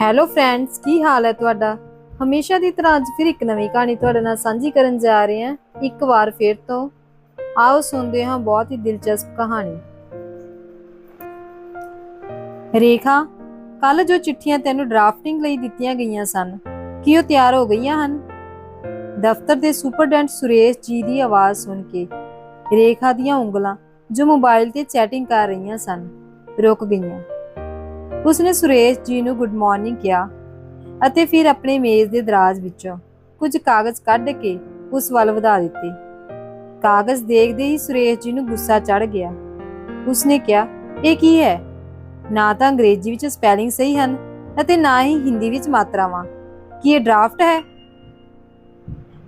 Hello friends ਕੀ ਹਾਲ ਹੈ ਤੁਹਾਡਾ? ਹਮੇਸ਼ਾ ਦੀ ਤਰ੍ਹਾਂ ਅੱਜ ਫਿਰ ਇੱਕ ਨਵੀਂ ਕਹਾਣੀ ਤੁਹਾਡੇ ਨਾਲ ਸਾਂਝੀ ਕਰਨ ਜਾ ਰਹੇ ਹਾਂ। ਇੱਕ ਵਾਰ ਫਿਰ ਤੋਂ। ਆਓ ਸੁਣਦੇ ਹਾਂ ਬਹੁਤ ਹੀ ਦਿਲਚਸਪ ਕਹਾਣੀ। ਰੇਖਾ, ਕੱਲ ਜੋ ਚਿੱਠੀਆਂ ਤੈਨੂੰ ਡਰਾਫਟਿੰਗ ਲਈ ਦਿੱਤੀਆਂ ਗਈਆਂ ਸਨ, ਕੀ ਉਹ ਤਿਆਰ ਹੋ ਗਈਆਂ ਹਨ? ਦਫ਼ਤਰ ਦੇ ਸੁਪਰਡੈਂਟ ਸੁਰੇਸ਼ ਜੀ ਦੀ ਆਵਾਜ਼ ਸੁਣ ਕੇ ਰੇਖਾ ਦੀਆਂ ਉਂਗਲਾਂ ਜੋ ਮੋਬਾਈਲ ਤੇ ਚੈਟਿੰਗ ਕਰ ਰਹੀਆਂ ਸਨ, ਰੁਕ ਗਈਆਂ। ਉਸਨੇ ਸੁਰੇਸ਼ ਜੀ ਨੂੰ ਗੁੱਡ ਮਾਰਨਿੰਗ ਕਿਹਾ ਅਤੇ ਫਿਰ ਆਪਣੇ ਮੇਜ਼ ਦੇ ਦਰਾਜ਼ ਵਿੱਚੋਂ ਕੁਝ ਕਾਗਜ਼ ਕੱਢ ਕੇ ਉਸ ਵੱਲ ਵਧਾ ਦਿੱਤੇ। ਕਾਗਜ਼ ਦੇਖਦੇ ਹੀ ਸੁਰੇਸ਼ ਜੀ ਨੂੰ ਗੁੱਸਾ ਚੜ ਗਿਆ। ਉਸਨੇ ਕਿਹਾ, ਇਹ ਕੀ ਹੈ? ਨਾ ਤਾਂ ਅੰਗਰੇਜ਼ੀ ਵਿੱਚ ਸਪੈਲਿੰਗ ਸਹੀ ਹਨ ਅਤੇ ਨਾ ਹੀ ਹਿੰਦੀ ਵਿੱਚ ਮਾਤਰਾਵਾਂ। ਕੀ ਇਹ ਡਰਾਫਟ ਹੈ?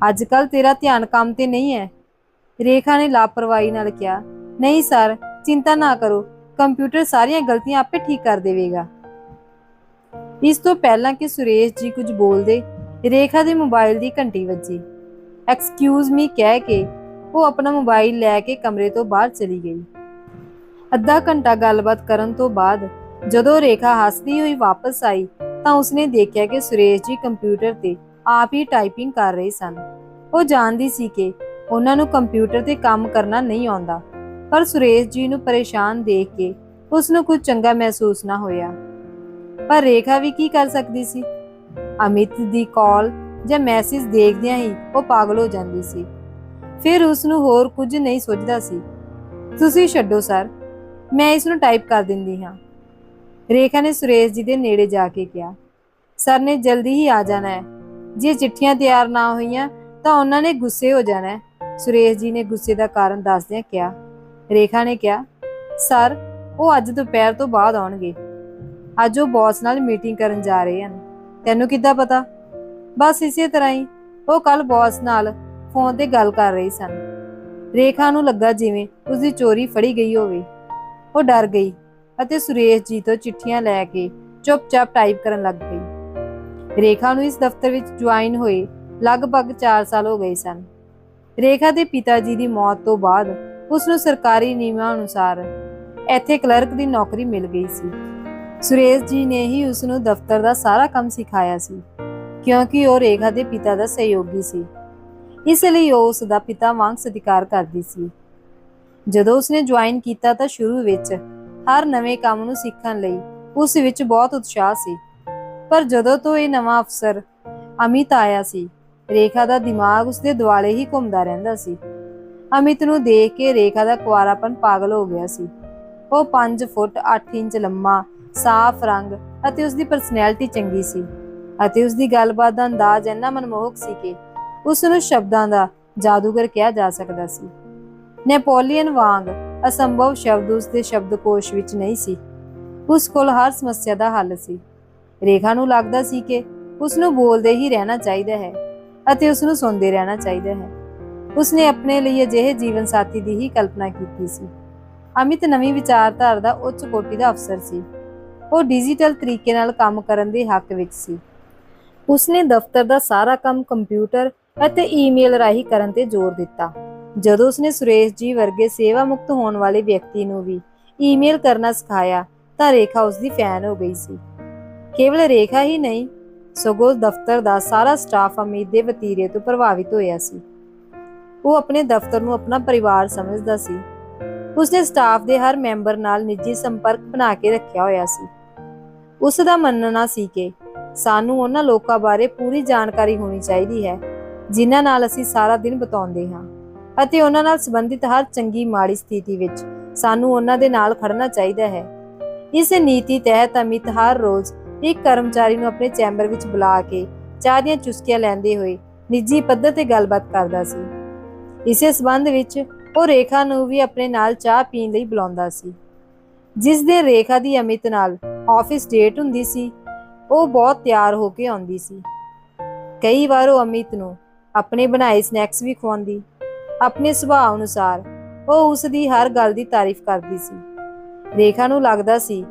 ਅੱਜ ਕੱਲ ਤੇਰਾ ਧਿਆਨ ਕੰਮ ਤੇ ਨਹੀਂ ਹੈ। ਰੇਖਾ ਨੇ ਲਾਪਰਵਾਹੀ ਨਾਲ ਕਿਹਾ, ਨਹੀਂ, ਸਰ, ਚਿੰਤਾ ਨਾ ਕਰੋ। ਕੰਪਿਊਟਰ ਸਾਰੀਆਂ ਗਲਤੀਆਂ ਆਪੇ ਠੀਕ ਕਰ ਦੇਵੇਗਾ। ਇਸ ਤੋਂ ਪਹਿਲਾਂ ਕਿ ਸੁਰੇਸ਼ ਜੀ ਕੁਝ ਬੋਲਦੇ, ਰੇਖਾ ਦੇ ਮੋਬਾਈਲ ਦੀ ਘੰਟੀ ਵੱਜੀ। ਐਕਸਕਿਊਜ਼ ਮੀ ਕਹਿ ਕੇ ਉਹ ਆਪਣਾ ਮੋਬਾਈਲ ਲੈ ਕੇ ਕਮਰੇ ਤੋਂ ਬਾਹਰ ਚਲੀ ਗਈ। ਅੱਧਾ ਘੰਟਾ ਗੱਲਬਾਤ ਕਰਨ ਤੋਂ ਬਾਅਦ ਜਦੋਂ ਰੇਖਾ ਹੱਸਦੀ ਹੋਈ ਵਾਪਸ ਆਈ ਤਾਂ ਉਸਨੇ ਦੇਖਿਆ ਕਿ ਸੁਰੇਸ਼ ਜੀ ਕੰਪਿਊਟਰ ਤੇ ਆਪ ਹੀ ਟਾਈਪਿੰਗ ਕਰ ਰਹੇ ਸਨ। ਉਹ ਜਾਣਦੀ ਸੀ ਕਿ ਉਹਨਾਂ ਨੂੰ ਕੰਪਿਊਟਰ ਤੇ ਕੰਮ ਕਰਨਾ ਨਹੀਂ ਆਉਂਦਾ। ਪਰ ਸੁਰੇਸ਼ ਜੀ ਨੂੰ ਪਰੇਸ਼ਾਨ ਦੇਖ ਕੇ ਉਸ ਨੂੰ ਕੁਝ ਚੰਗਾ ਮਹਿਸੂਸ ਨਾ ਹੋਇਆ। ਪਰ ਰੇਖਾ ਵੀ ਕੀ ਕਰ ਸਕਦੀ ਸੀ? ਅਮਿਤ ਦੀ ਕਾਲ ਜਾਂ ਮੈਸੇਜ ਦੇਖਦਿਆਂ ਹੀ ਉਹ ਪਾਗਲ ਹੋ ਜਾਂਦੀ ਸੀ। ਫਿਰ ਉਸ ਨੂੰ ਹੋਰ ਕੁਝ ਨਹੀਂ ਸੋਚਦਾ ਸੀ। ਤੁਸੀਂ ਛੱਡੋ ਸਰ, ਮੈਂ ਇਸ ਨੂੰ ਟਾਈਪ ਕਰ ਦਿੰਦੀ ਹਾਂ। ਰੇਖਾ ਨੇ ਸੁਰੇਸ਼ ਜੀ ਦੇ ਨੇੜੇ ਜਾ ਕੇ ਕਿਹਾ। ਸਰ ਨੇ ਜਲਦੀ ਹੀ ਆ ਜਾਣਾ ਹੈ। ਜੇ ਚਿੱਠੀਆਂ ਤਿਆਰ ਨਾ ਹੋਈਆਂ ਤਾਂ ਉਹਨਾਂ ਨੇ ਗੁੱਸੇ ਹੋ ਜਾਣਾ ਹੈ। ਸੁਰੇਸ਼ ਜੀ ਨੇ ਗੁੱਸੇ ਦਾ ਕਾਰਨ ਦੱਸਦਿਆਂ ਕਿਹਾ। ਰੇਖਾ ਨੇ ਕਿਹਾ, ਸਰ, ਉਹ ਅੱਜ ਦੁਪਹਿਰ ਤੋਂ ਬਾਅਦ ਆਉਣਗੇ। ਅੱਜ ਉਹ ਬੌਸ ਨਾਲ ਮੀਟਿੰਗ ਕਰਨ ਜਾ ਰਹੇ ਹਨ। ਤੈਨੂੰ ਕਿੱਦਾਂ ਪਤਾ? ਬਸ ਇਸੇ ਤਰ੍ਹਾਂ ਹੀ, ਉਹ ਕੱਲ ਬੌਸ ਨਾਲ ਫੋਨ ਤੇ ਗੱਲ ਕਰ ਰਹੀ ਸਨ। ਰੇਖਾ ਨੂੰ ਲੱਗਾ ਜਿਵੇਂ ਉਸਦੀ ਚੋਰੀ ਫੜੀ ਗਈ ਹੋਵੇ। ਉਹ ਡਰ ਗਈ ਅਤੇ ਸੁਰੇਸ਼ ਜੀ ਤੋਂ ਚਿੱਠੀਆਂ ਲੈ ਕੇ ਚੁੱਪਚਾਪ ਟਾਈਪ ਕਰਨ ਲੱਗ ਪਈ। ਰੇਖਾ ਨੂੰ ਇਸ ਦਫ਼ਤਰ ਵਿੱਚ ਜੁਆਇਨ ਹੋਏ ਲਗਭਗ 4 ਸਾਲ ਹੋ ਗਏ ਸਨ। ਰੇਖਾ ਦੇ ਪਿਤਾ ਜੀ ਦੀ ਮੌਤ ਤੋਂ ਬਾਅਦ ਉਸ ਨੂੰ ਸਰਕਾਰੀ ਨਿਯਮਾਂ ਅਨੁਸਾਰ ਇੱਥੇ ਕਲਰਕ ਦੀ ਨੌਕਰੀ ਮਿਲ ਗਈ ਸੀ। ਸੁਰੇਸ਼ ਜੀ ਨੇ ਹੀ ਉਸ ਨੂੰ ਦਫ਼ਤਰ ਦਾ ਸਾਰਾ ਕੰਮ ਸਿਖਾਇਆ ਸੀ, ਕਿਉਂਕਿ ਉਹ ਰੇਖਾ ਦੇ ਪਿਤਾ ਦਾ ਸਹਿਯੋਗੀ ਸੀ। ਇਸ ਲਈ ਉਹ ਉਸ ਦਾ ਪਿਤਾ ਵਾਂਗ ਸਤਿਕਾਰ ਕਰਦੀ ਸੀ। ਜਦੋਂ ਉਸਨੇ ਜੁਆਇਨ ਕੀਤਾ ਤਾਂ ਸ਼ੁਰੂ ਵਿੱਚ ਹਰ ਨਵੇਂ ਕੰਮ ਨੂੰ ਸਿੱਖਣ ਲਈ ਉਸ ਵਿੱਚ ਬਹੁਤ ਉਤਸ਼ਾਹ ਸੀ। ਪਰ ਜਦੋਂ ਤੋਂ ਇਹ ਨਵਾਂ ਅਫਸਰ ਅਮਿਤ ਆਇਆ ਸੀ, ਰੇਖਾ ਦਾ ਦਿਮਾਗ ਉਸਦੇ ਦੁਆਲੇ ਹੀ ਘੁੰਮਦਾ ਰਹਿੰਦਾ ਸੀ। ਅਮਿਤ ਨੂੰ ਦੇਖ ਕੇ ਰੇਖਾ ਦਾ ਕੁਆਰਾਪਨ ਪਾਗਲ ਹੋ ਗਿਆ ਸੀ। ਉਹ 5 ਫੁੱਟ 8 ਇੰਚ ਲੰਮਾ, ਸਾਫ਼ ਰੰਗ ਅਤੇ ਉਸਦੀ ਪਰਸਨੈਲਿਟੀ ਚੰਗੀ ਸੀ ਅਤੇ ਉਸਦੀ ਗੱਲਬਾਤ ਦਾ ਅੰਦਾਜ਼ ਇੰਨਾ ਮਨਮੋਹਕ ਸੀ ਕਿ ਉਸ ਨੂੰ ਸ਼ਬਦਾਂ ਦਾ ਜਾਦੂਗਰ ਕਿਹਾ ਜਾ ਸਕਦਾ ਸੀ। ਨੈਪੋਲੀਅਨ ਵਾਂਗ ਅਸੰਭਵ ਸ਼ਬਦ ਉਸ ਦੇ ਸ਼ਬਦਕੋਸ਼ ਵਿੱਚ ਨਹੀਂ ਸੀ। ਉਸ ਕੋਲ ਹਰ ਸਮੱਸਿਆ ਦਾ ਹੱਲ ਸੀ। ਰੇਖਾ ਨੂੰ ਲੱਗਦਾ ਸੀ ਕਿ ਉਸ ਨੂੰ ਬੋਲਦੇ ਹੀ ਰਹਿਣਾ ਚਾਹੀਦਾ ਹੈ ਅਤੇ ਉਸ ਨੂੰ ਸੁਣਦੇ ਰਹਿਣਾ ਚਾਹੀਦਾ ਹੈ। ਉਸਨੇ ਆਪਣੇ ਲਈ ਅਜਿਹੇ ਜੀਵਨ ਸਾਥੀ ਦੀ ਹੀ ਕਲਪਨਾ ਕੀਤੀ ਸੀ। ਅਮਿਤ ਨਵੀਂ ਵਿਚਾਰਧਾਰਾ ਦਾ ਉੱਚ ਕੋਟੀ ਦਾ ਅਫਸਰ ਸੀ। ਉਹ ਡਿਜੀਟਲ ਤਰੀਕੇ ਨਾਲ ਕੰਮ ਕਰਨ ਦੇ ਹੱਕ ਵਿੱਚ ਸੀ। ਉਸਨੇ ਦਫ਼ਤਰ ਦਾ ਸਾਰਾ ਕੰਮ ਕੰਪਿਊਟਰ ਅਤੇ ਈਮੇਲ ਰਾਹੀਂ ਕਰਨ ਤੇ ਜ਼ੋਰ ਦਿੱਤਾ। ਜਦੋਂ ਉਸਨੇ ਸੁਰੇਸ਼ ਜੀ ਵਰਗੇ ਸੇਵਾ ਮੁਕਤ ਹੋਣ ਵਾਲੇ ਵਿਅਕਤੀ ਨੂੰ ਵੀ ਈਮੇਲ ਕਰਨਾ ਸਿਖਾਇਆ, ਤਾਂ ਰੇਖਾ ਉਸਦੀ ਫੈਨ ਹੋ ਗਈ ਸੀ। ਕੇਵਲ ਰੇਖਾ ਹੀ ਨਹੀਂ, ਸਗੋਂ ਦਫ਼ਤਰ ਦਾ ਸਾਰਾ ਸਟਾਫ ਅਮਿਤ ਦੇ ਵਤੀਰੇ ਤੋਂ ਪ੍ਰਭਾਵਿਤ ਹੋਇਆ ਸੀ। ਉਹ ਆਪਣੇ ਦਫ਼ਤਰ ਨੂੰ ਆਪਣਾ ਪਰਿਵਾਰ ਸਮਝਦਾ ਸੀ। ਉਸਨੇ ਸਟਾਫ ਦੇ ਹਰ ਮੈਂਬਰ ਨਾਲ ਨਿੱਜੀ ਸੰਪਰਕ ਬਣਾ ਕੇ ਰੱਖਿਆ ਹੋਇਆ ਸੀ। ਉਸ ਦਾ ਮੰਨਣਾ ਸੀ ਕਿ ਸਾਨੂੰ ਉਹਨਾਂ ਲੋਕਾਂ ਬਾਰੇ ਪੂਰੀ ਜਾਣਕਾਰੀ ਹੋਣੀ ਚਾਹੀਦੀ ਹੈ, ਜਿਨ੍ਹਾਂ ਨਾਲ ਅਸੀਂ ਸਾਰਾ ਦਿਨ ਬਿਤਾਉਂਦੇ ਹਾਂ ਅਤੇ ਉਹਨਾਂ ਨਾਲ ਸੰਬੰਧਿਤ ਹਰ ਚੰਗੀ ਮਾੜੀ ਸਥਿਤੀ ਵਿੱਚ ਸਾਨੂੰ ਉਹਨਾਂ ਦੇ ਨਾਲ ਖੜਨਾ ਚਾਹੀਦਾ ਹੈ। ਇਸ ਨੀਤੀ ਤਹਿਤ ਅਮਿਤ ਹਰ ਰੋਜ਼ ਇੱਕ ਕਰਮਚਾਰੀ ਨੂੰ ਆਪਣੇ ਚੈਂਬਰ ਵਿੱਚ ਬੁਲਾ ਕੇ ਚਾਹ ਦੀਆਂ ਚੁਸਕੀਆਂ ਲੈਂਦੇ ਹੋਏ ਨਿੱਜੀ ਪੱਧਰ ਤੇ ਗੱਲਬਾਤ ਕਰਦਾ ਸੀ। ਇਸੇ ਸਬੰਧ ਵਿੱਚ ਉਹ ਰੇਖਾ ਨੂੰ ਵੀ ਆਪਣੇ ਨਾਲ ਚਾਹ ਪੀਣ ਲਈ ਬੁਲਾਉਂਦਾ ਸੀ। ਜਿਸ ਦੇ ਰੇਖਾ ਦੀ ਅਮਿਤ ਨਾਲ ਆਫਿਸ ਡੇਟ ਹੁੰਦੀ ਸੀ, ਉਹ ਬਹੁਤ ਤਿਆਰ ਹੋ ਕੇ ਆਉਂਦੀ ਸੀ। ਕਈ ਵਾਰ ਉਹ ਅਮਿਤ ਨੂੰ ਆਪਣੇ ਬਣਾਏ ਸਨੈਕਸ ਵੀ ਖਵਾਉਂਦੀ। ਆਪਣੇ ਸੁਭਾਅ ਅਨੁਸਾਰ ਉਹ ਉਸ ਦੀ ਹਰ ਗੱਲ ਦੀ ਤਾਰੀਫ ਕਰਦੀ ਸੀ। ਰੇਖਾ ਨੂੰ ਲੱਗਦਾ ਸੀ